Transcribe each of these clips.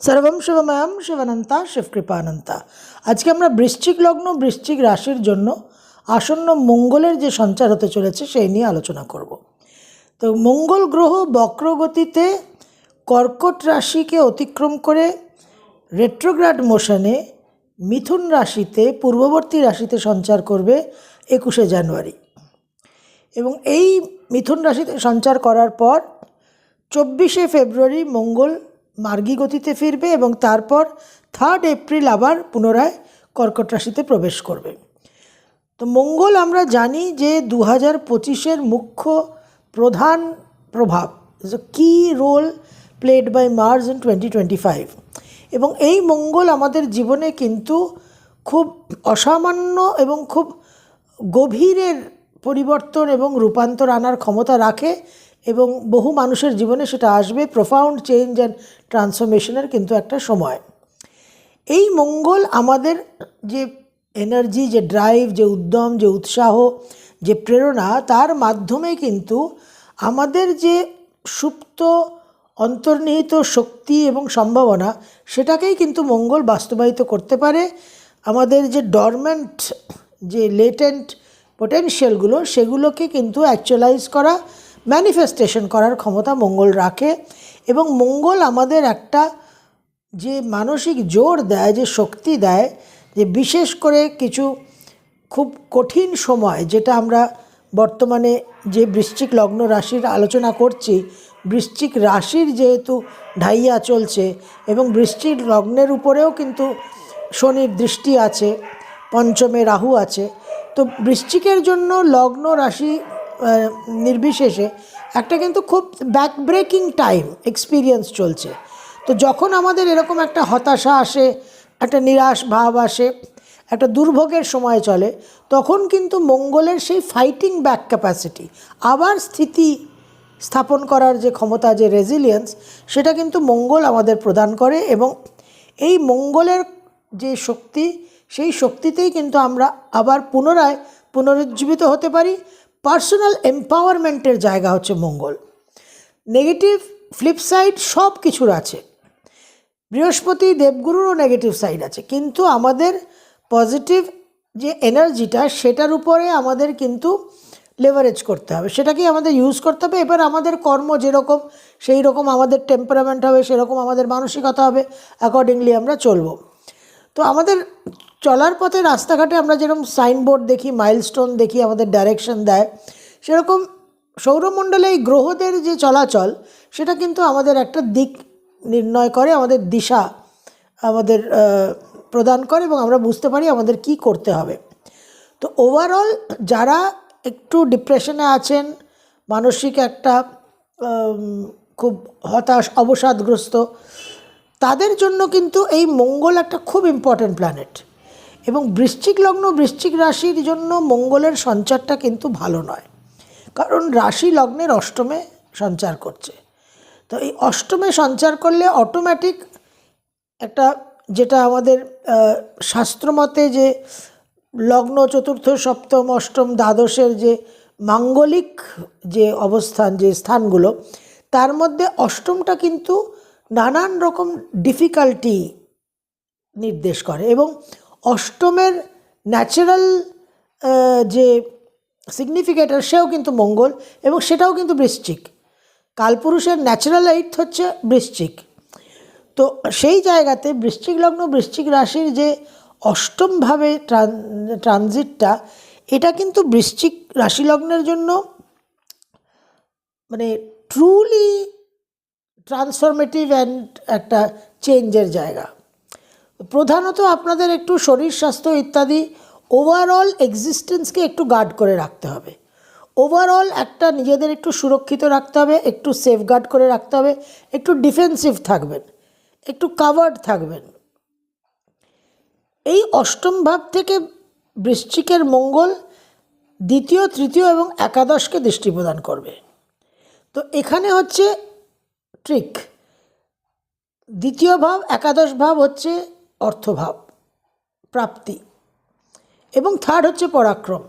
সর্বম শিবময়ম শিবানন্তা শিবকৃপানন্তা। আজকে আমরা বৃশ্চিক লগ্ন, বৃশ্চিক রাশির জন্য আসন্ন মঙ্গলের যে সঞ্চার হতে চলেছে সেই নিয়ে আলোচনা করব। তো মঙ্গল গ্রহ বক্রগতিতে কর্কট রাশিকে অতিক্রম করে রেট্রোগ্রাড মোশনে মিথুন রাশিতে পূর্ববর্তী রাশিতে সঞ্চার করবে একুশে জানুয়ারি। এবং এই মিথুন রাশিতে সঞ্চার করার পর চব্বিশে ফেব্রুয়ারি মঙ্গল মার্গী গতিতে ফিরবে এবং তারপর থার্ড এপ্রিল আবার পুনরায় কর্কট রাশিতে প্রবেশ করবে। তো মঙ্গল আমরা জানি যে দু হাজার পঁচিশের মুখ্য প্রধান প্রভাব কি role played by Mars in twenty twenty five এবং এই মঙ্গল আমাদের জীবনে কিন্তু খুব অসামান্য এবং খুব গভীরের পরিবর্তন এবং রূপান্তর আনার ক্ষমতা রাখে এবং বহু মানুষের জীবনে সেটা আসবে প্রোফাউন্ড চেঞ্জ অ্যান্ড ট্রান্সফরমেশনের কিন্তু একটা সময়। এই মঙ্গল আমাদের যে এনার্জি যে ড্রাইভ যে উদ্যম, যে উৎসাহ, যে প্রেরণা, তার মাধ্যমে কিন্তু আমাদের যে সুপ্ত, অন্তর্নিহিত শক্তি এবং সম্ভাবনা, সেটাকেই কিন্তু মঙ্গল বাস্তবায়িত করতে পারে। আমাদের যে ডরমেন্ট যে লেটেন্ট পোটেনশিয়ালগুলো সেগুলোকে কিন্তু অ্যাকচুয়ালাইজ করা ম্যানিফেস্টেশন করার ক্ষমতা মঙ্গল রাখে এবং মঙ্গল আমাদের একটা যে মানসিক জোর দেয়, যে শক্তি দেয়, যে বিশেষ করে কিছু খুব কঠিন সময় যেটা আমরা বর্তমানে যে বৃশ্চিক লগ্ন রাশির আলোচনা করছি, বৃশ্চিক রাশির যেহেতু ঢাইয়া চলছে এবং বৃশ্চিক লগ্নের উপরেও কিন্তু শনির দৃষ্টি আছে, পঞ্চমে রাহু আছে, তো বৃশ্চিকের জন্য লগ্ন রাশি নির্বিশেষে একটা কিন্তু খুব ব্যাক ব্রেকিং টাইম এক্সপিরিয়েন্স চলছে। তো যখন আমাদের এরকম একটা হতাশা আসে, একটা নিরাশ ভাব আসে, একটা দুর্ভোগের সময় চলে, তখন কিন্তু মঙ্গলের সেই ফাইটিং ব্যাক ক্যাপাসিটি আবার স্থিতি স্থাপন করার যে ক্ষমতা, যে রেজিলিয়েন্স সেটা কিন্তু মঙ্গল আমাদের প্রদান করে এবং এই মঙ্গলের যে শক্তি, সেই শক্তিতেই কিন্তু আমরা আবার পুনরায় পুনরুজ্জীবিত হতে পারি। পার্সোনাল এম্পাওয়ারমেন্টের জায়গা হচ্ছে মঙ্গল। নেগেটিভ ফ্লিপ সাইড সব কিছুর আছে। বৃহস্পতি, দেবগুরুরও নেগেটিভ সাইড আছে। কিন্তু আমাদের পজিটিভ যে এনার্জিটা, সেটার উপরে আমাদের কিন্তু লেভারেজ করতে হবে। সেটাকেই আমাদের ইউজ করতে হবে। এবার আমাদের কর্ম যেরকম, সেই রকম আমাদের টেম্পারামেন্ট হবে, সেরকম আমাদের মানসিকতা হবে। অ্যাকর্ডিংলি আমরা চলবো। তো আমাদের চলার পথে রাস্তাঘাটে আমরা যেরকম সাইনবোর্ড দেখি, মাইলস্টোন দেখি, আমাদের ডাইরেকশন দেয়, সেরকম সৌরমণ্ডলে এই গ্রহদের যে চলাচল, সেটা কিন্তু আমাদের একটা দিক নির্ণয় করে, আমাদের দিশা আমাদের প্রদান করে এবং আমরা বুঝতে পারি আমাদের কি করতে হবে। তো ওভারঅল যারা একটু ডিপ্রেশনে আছেন, মানসিক একটা খুব হতাশ, অবসাদগ্রস্ত, তাদের জন্য কিন্তু এই মঙ্গল একটা খুব ইম্পর্ট্যান্ট প্ল্যানেট এবং বৃশ্চিক লগ্ন, বৃশ্চিক রাশির জন্য মঙ্গলের সঞ্চারটা কিন্তু ভালো নয়। কারণ রাশি লগ্নের অষ্টমে সঞ্চার করছে। তো এই অষ্টমে সঞ্চার করলে অটোমেটিক একটা যেটা আমাদের শাস্ত্রমতে যে লগ্ন, চতুর্থ, সপ্তম, অষ্টম, দ্বাদশের যে মাঙ্গলিক যে অবস্থান, যে স্থানগুলো, তার মধ্যে অষ্টমটা কিন্তু নানান রকম ডিফিকাল্টি নির্দেশ করে এবং অষ্টমের ন্যাচারাল যে সিগনিফিকেটার সেও কিন্তু মঙ্গল এবং সেটাও কিন্তু বৃশ্চিক। কালপুরুষের ন্যাচারাল এইট হচ্ছে বৃশ্চিক। তো সেই জায়গাতে বৃশ্চিক লগ্ন, বৃশ্চিক রাশির যে অষ্টমভাবে ট্রান ট্রানজিটটা এটা কিন্তু বৃশ্চিক রাশি লগ্নের জন্য মানে ট্রুলি ট্রান্সফরমেটিভ অ্যান্ড একটা চেঞ্জের জায়গা। প্রধানত আপনাদের একটু শরীর স্বাস্থ্য ইত্যাদি ওভারঅল এক্সিস্টেন্সকে একটু গার্ড করে রাখতে হবে। ওভারঅল একটা নিজেদের একটু সুরক্ষিত রাখতে হবে, একটু সেফগার্ড করে রাখতে হবে, একটু ডিফেন্সিভ থাকবেন, একটু কাভার্ড থাকবেন। এই অষ্টম ভাব থেকে বৃশ্চিকের মঙ্গল দ্বিতীয়, তৃতীয় এবং একাদশকে দৃষ্টি প্রদান করবে। তো এখানে হচ্ছে ট্রিক দ্বিতীয় ভাব, একাদশ ভাব হচ্ছে অর্থভাব, প্রাপ্তি এবং থার্ড হচ্ছে পরাক্রম।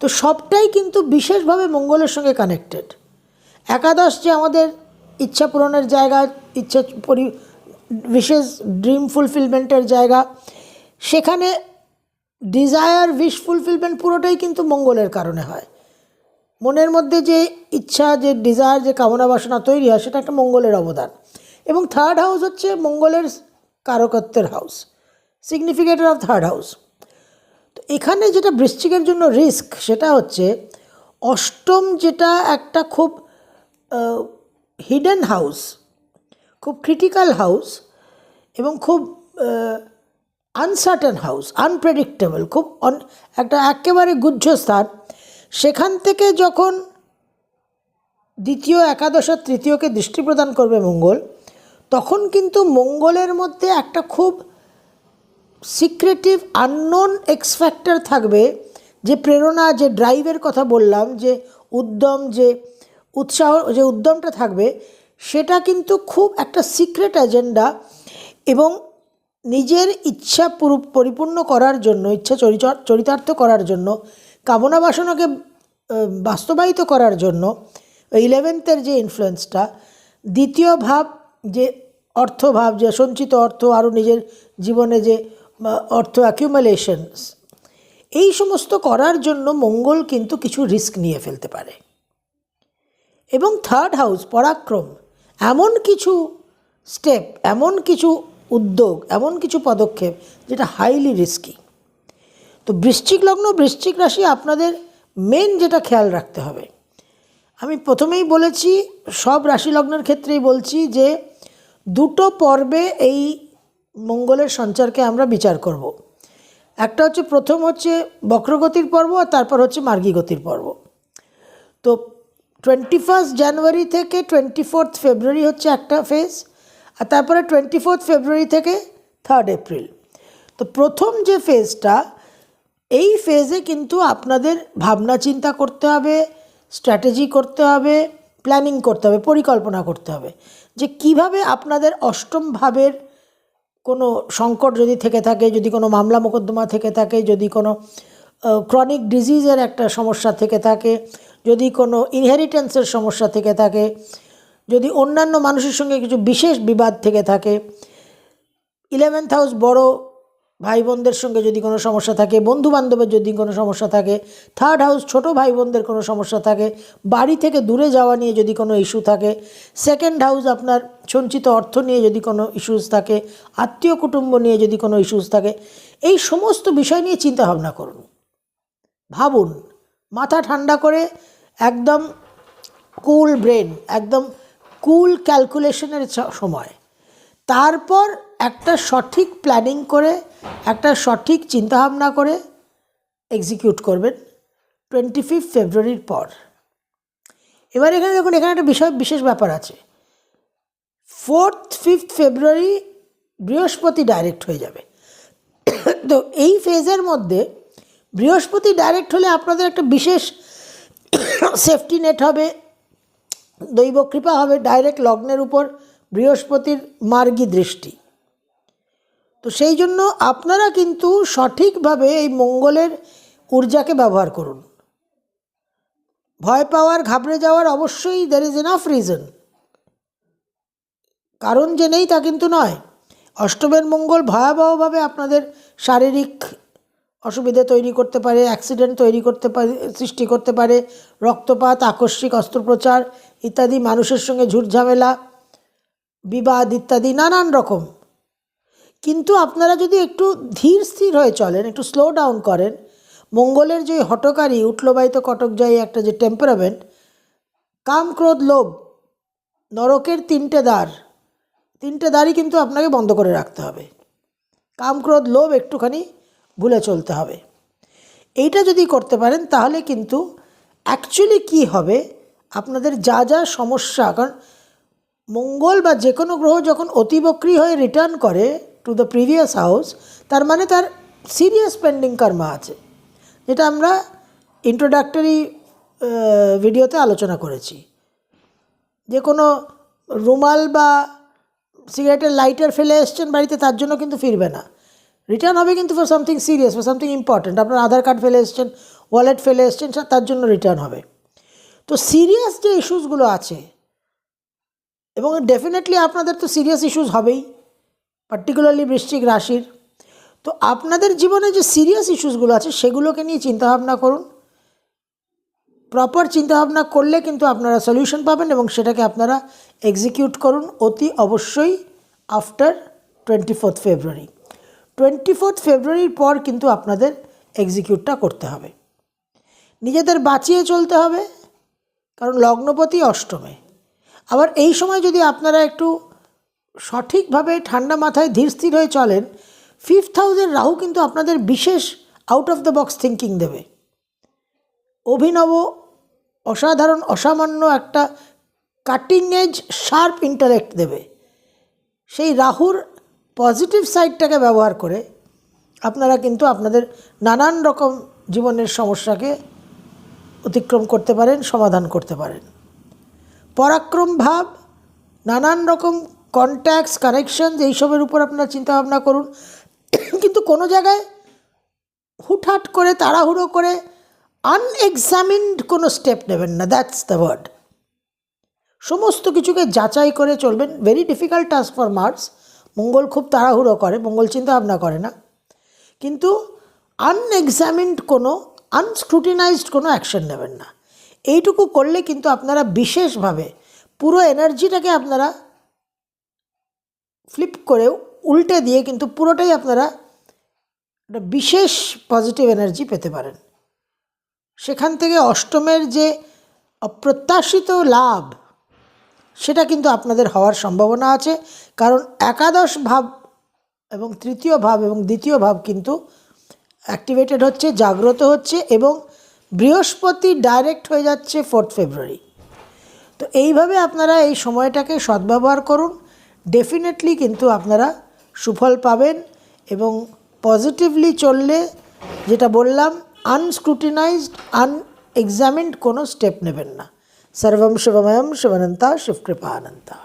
তো সবটাই কিন্তু বিশেষভাবে মঙ্গলের সঙ্গে কানেক্টেড একাদশ যে আমাদের ইচ্ছা পূরণের জায়গা, ইচ্ছা পরি বিশেষ ড্রিম ফুলফিলমেন্টের জায়গা, সেখানে ডিজায়ার উইশ ফুলফিলমেন্ট পুরোটাই কিন্তু মঙ্গলের কারণে হয়। মনের মধ্যে যে ইচ্ছা, যে ডিজায়ার যে কামনা বাসনা তৈরি হয়, সেটা একটা মঙ্গলের অবদান। এবং থার্ড হাউস হচ্ছে মঙ্গলের কারকত্বের house significator of third house তো এখানে যেটা বৃশ্চিকের জন্য রিস্ক সেটা হচ্ছে অষ্টম যেটা একটা খুব হিডেন হাউস খুব ক্রিটিক্যাল হাউস এবং খুব আনসার্টেন হাউস আনপ্রেডিক্টেবল খুব অন- একটা একেবারে গুহ্য স্থান। সেখান থেকে যখন দ্বিতীয় একাদশ তৃতীয়কে দৃষ্টি প্রদান করবে মঙ্গল তখন কিন্তু মঙ্গলের মধ্যে একটা খুব সিক্রেটিভ আননোন এক্স ফ্যাক্টর থাকবে। যে প্রেরণা, যে ড্রাইভের কথা বললাম, যে উদ্যম, যে উৎসাহ, যে উদ্যমটা থাকবে, সেটা কিন্তু খুব একটা সিক্রেট এজেন্ডা এবং নিজের ইচ্ছা পরিপূর্ণ করার জন্য, ইচ্ছা চরিতার্থ করার জন্য, কামনা বাসনাকে বাস্তবায়িত করার জন্য ইলেভেন্থের যে ইনফ্লুয়েন্সটা দ্বিতীয় ভাব যে অর্থভাব, যে সঞ্চিত অর্থ আরও নিজের জীবনে যে অর্থ অ্যাকিউমুলেশনস এই সমস্ত করার জন্য মঙ্গল কিন্তু কিছু রিস্ক নিয়ে ফেলতে পারে। এবং থার্ড হাউস পরাক্রম, এমন কিছু স্টেপ এমন কিছু উদ্যোগ, এমন কিছু পদক্ষেপ যেটা হাইলি রিস্কি তো বৃশ্চিক লগ্ন, বৃশ্চিক রাশি আপনাদের মেন যেটা খেয়াল রাখতে হবে। আমি প্রথমেই বলেছি, সব রাশি লগ্নের ক্ষেত্রেই বলছি যে দুটো পর্বে এই মঙ্গলের সঞ্চারকে আমরা বিচার করব। একটা হচ্ছে প্রথম হচ্ছে বক্রগতির পর্ব আর তারপর হচ্ছে মার্গী গতির পর্ব। তো টোয়েন্টি ফার্স্ট জানুয়ারি থেকে টোয়েন্টি ফোর্থ ফেব্রুয়ারি হচ্ছে একটা ফেজ আর তারপরে টোয়েন্টি ফোর্থ ফেব্রুয়ারি থেকে থার্ড এপ্রিল তো প্রথম যে ফেজটা এই ফেজে কিন্তু আপনাদের ভাবনা চিন্তা করতে হবে স্ট্র্যাটেজি করতে হবে প্ল্যানিং করতে হবে, পরিকল্পনা করতে হবে। যে কীভাবে আপনাদের অষ্টম ভাবের কোনো সংকট যদি থেকে থাকে, যদি কোনো মামলা মোকদ্দমা থেকে থাকে, যদি কোনো ক্রনিক ডিজিজের একটা সমস্যা থেকে থাকে, যদি কোনো ইনহেরিটেন্সের সমস্যা থেকে থাকে, যদি অন্যান্য মানুষের সঙ্গে কিছু বিশেষ বিবাদ থেকে থাকে ইলেভেন্থ হাউস বড় ভাই বোনদের সঙ্গে যদি কোনো সমস্যা থাকে বন্ধু বান্ধবের যদি কোনো সমস্যা থাকে থার্ড হাউস ছোট ভাই বোনদের কোনো সমস্যা থাকে, বাড়ি থেকে দূরে যাওয়া নিয়ে যদি কোনো ইস্যু থাকে সেকেন্ড হাউস আপনার সঞ্চিত অর্থ নিয়ে যদি কোনো ইস্যুস থাকে, আত্মীয় কুটুম্ব নিয়ে যদি কোনো ইস্যুস থাকে, এই সমস্ত বিষয় নিয়ে চিন্তা ভাবনা করুন। ভাবুন, মাথা ঠান্ডা করে একদম কুল ব্রেন একদম কুল ক্যালকুলেশনের সময়। তারপর একটা সঠিক প্ল্যানিং করে, একটা সঠিক চিন্তাভাবনা করে এক্সিকিউট করবেন টোয়েন্টি ফিফথ ফেব্রুয়ারির পর। এবার এখানে দেখুন, এখানে একটা বিষয়, বিশেষ ব্যাপার আছে। ফোর্থ ফিফথ ফেব্রুয়ারি বৃহস্পতি ডাইরেক্ট হয়ে যাবে। তো এই ফেজের মধ্যে বৃহস্পতি ডাইরেক্ট হলে আপনাদের একটা বিশেষ সেফটি নেট হবে, দৈব কৃপা হবে ডাইরেক্ট লগ্নের উপর। বৃহস্পতির মার্গী দৃষ্টি। তো সেই জন্য আপনারা কিন্তু সঠিকভাবে এই মঙ্গলের ঊর্জাকে ব্যবহার করুন। ভয় পাওয়ার, ঘাবড়ে যাওয়ার অবশ্যই দের ইজ এনাফ রিজন কারণ যে নেই তা কিন্তু নয়। অষ্টমের মঙ্গল ভয়াবহভাবে আপনাদের শারীরিক অসুবিধে তৈরি করতে পারে অ্যাক্সিডেন্ট তৈরি করতে পারে, সৃষ্টি করতে পারে, রক্তপাত, আকস্মিক অস্ত্রোপচার ইত্যাদি মানুষের সঙ্গে ঝুটঝামেলা। বিবাদ ইত্যাদি নানান রকম। কিন্তু আপনারা যদি একটু ধীর স্থির হয়ে চলেন, একটু স্লো ডাউন করেন, মঙ্গলের যে হটকারী উঠলোবাহিত কটকজয়ী একটা যে টেম্পারামেন্ট কাম, ক্রোধ, লোভ, নরকের তিনটে দ্বার, তিনটে দ্বারই কিন্তু আপনাকে বন্ধ করে রাখতে হবে। কাম, ক্রোধ, লোভ একটুখানি ভুলে চলতে হবে। এইটা যদি করতে পারেন, তাহলে কিন্তু অ্যাকচুয়ালি কি হবে? আপনাদের যা যা সমস্যা, কারণ মঙ্গল বা যে কোনো গ্রহ যখন অতিবক্রী হয়ে রিটার্ন করে টু দ্য প্রিভিয়াস হাউস তার মানে তার সিরিয়াস পেন্ডিং কর্মা আছে। যেটা আমরা ইন্ট্রোডাক্টরি ভিডিওতে আলোচনা করেছি। যে কোনো রুমাল বা সিগারেটের লাইটার ফেলে এসছেন বাড়িতে, তার জন্য কিন্তু ফিরবে না। রিটার্ন হবে কিন্তু for something serious for something important আপনার আধার কার্ড ফেলে এসছেন ওয়ালেট ফেলে এসছেন, তার জন্য রিটার্ন হবে। তো সিরিয়াস যে ইস্যুসগুলো আছে এবং ডেফিনেটলি আপনাদের তো সিরিয়াস ইস্যুস হবেই পার্টিকুলারলি বৃশ্চিক রাশির। তো আপনাদের জীবনে যে সিরিয়াস ইস্যুসগুলো আছে, সেগুলোকে নিয়ে চিন্তাভাবনা করুন। প্রপার চিন্তাভাবনা করলে কিন্তু আপনারা সলিউশন পাবেন এবং সেটাকে আপনারা এক্সিকিউট করুন অতি অবশ্যই after twenty fourth February twenty fourth ফেব্রুয়ারির পর কিন্তু আপনাদের এক্সিকিউটটা করতে হবে। নিজেদের বাঁচিয়ে চলতে হবে, কারণ লগ্নপতি অষ্টমে। আবার এই সময় যদি আপনারা একটু সঠিকভাবে ঠান্ডা মাথায় ধীর স্থির হয়ে চলেন ফিফথ হাউসের রাহু কিন্তু আপনাদের বিশেষ out of the box thinking দেবে। অভিনব, অসাধারণ, অসামান্য একটা কাটিং এজ শার্প ইন্টালেক্ট দেবে। সেই রাহুর পজিটিভ সাইডটাকে ব্যবহার করে আপনারা কিন্তু আপনাদের নানান রকম জীবনের সমস্যাকে অতিক্রম করতে পারেন, সমাধান করতে পারেন। পরাক্রম ভাব, নানান রকম কন্ট্যাক্টস কানেকশন এইসবের উপর আপনারা চিন্তাভাবনা করুন। কিন্তু কোনো জায়গায় হুটহাট করে, তাড়াহুড়ো করে আনএক্সামিনড কোনো স্টেপ নেবেন না দ্যাটস দ্য ওয়ার্ড সমস্ত কিছুকে যাচাই করে চলবেন। Very difficult task for Mars Mangal খুব তাড়াহুড়ো করে, মঙ্গল চিন্তা ভাবনা করে না। কিন্তু আনএক্সামিনড কোনো আনস্ক্রুটিনাইজড কোনো অ্যাকশন নেবেন না। এইটুকু করলে কিন্তু আপনারা বিশেষভাবে পুরো এনার্জিটাকে আপনারা ফ্লিপ করে উল্টে দিয়ে কিন্তু পুরোটাই আপনারা একটা বিশেষ পজিটিভ এনার্জি পেতে পারেন। সেখান থেকে অষ্টমের যে অপ্রত্যাশিত লাভ, সেটা কিন্তু আপনাদের হওয়ার সম্ভাবনা আছে। কারণ একাদশ ভাব এবং তৃতীয় ভাব এবং দ্বিতীয় ভাব কিন্তু অ্যাক্টিভেটেড হচ্ছে, জাগ্রত হচ্ছে এবং বৃহস্পতি ডাইরেক্ট হয়ে যাচ্ছে ফোর্থ ফেব্রুয়ারি তো এইভাবে আপনারা এই সময়টাকে সদ্ব্যবহার করুন। ডেফিনেটলি কিন্তু আপনারা সুফল পাবেন এবং পজিটিভলি চললে যেটা বললাম আনস্ক্রুটিনাইজড আন আনএক্সামিনড কোনো স্টেপ নেবেন না। সর্বম শিবময়ম শিবানন্তা শিবকৃপা অনন্তা